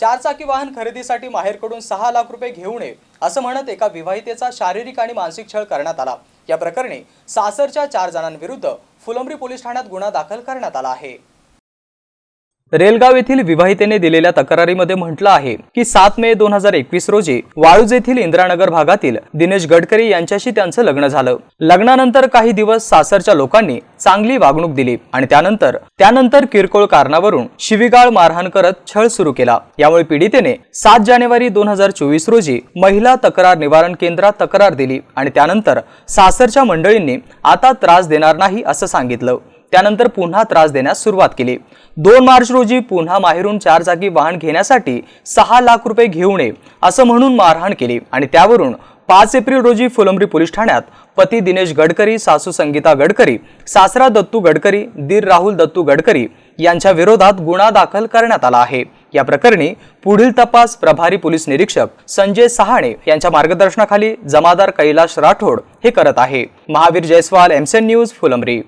चारचाकी वाहन खरेदीसाठी माहेरकडून सहा लाख रुपये घेऊ नये असं म्हणत एका विवाहितेचा शारीरिक आणि मानसिक छळ करण्यात आला. या प्रकरणी सासरच्या चार जणांविरुद्ध फुलंब्री पोलीस ठाण्यात गुन्हा दाखल करण्यात आला आहे. रेलगाव येथील विवाहितेने दिलेल्या तक्रारीमध्ये म्हटलं आहे की सात मे दोन हजार एकवीस रोजी वाळूज येथील इंदिरानगर भागातील दिनेश गडकरी यांच्याशी त्यांचं लग्न झालं. लग्नानंतर काही दिवस सासरच्या लोकांनी चांगली वागणूक दिली आणि त्यानंतर त्यानंतर किरकोळ कारणावरून शिवीगाळ मारहाण करत छळ सुरू केला. यामुळे पीडितेने सात जानेवारी दोन हजार चोवीस रोजी महिला तक्रार निवारण केंद्रात तक्रार दिली आणि त्यानंतर सासरच्या मंडळींनी आता त्रास देणार नाही असं सांगितलं. त्यानंतर पुन्हा त्रास देण्यास सुरुवात केली. दोन मार्च रोजी पुन्हा माहेरून चार जागी वाहन घेण्यासाठी सहा लाख रुपये घेऊ नये असं म्हणून मारहाण केली आणि त्यावरून पाच एप्रिल रोजी फुलंब्री पोलीस ठाण्यात पती दिनेश गडकरी सासू संगीता गडकरी सासरा दत्तू गडकरी दीर राहुल दत्तू गडकरी यांच्या विरोधात गुन्हा दाखल करण्यात आला आहे. या प्रकरणी पुढील तपास प्रभारी पोलीस निरीक्षक संजय सहाणे यांच्या मार्गदर्शनाखाली जमादार कैलाश राठोड हे करत आहे. महावीर जयस्वाल एमसेन न्यूज फुलंब्री.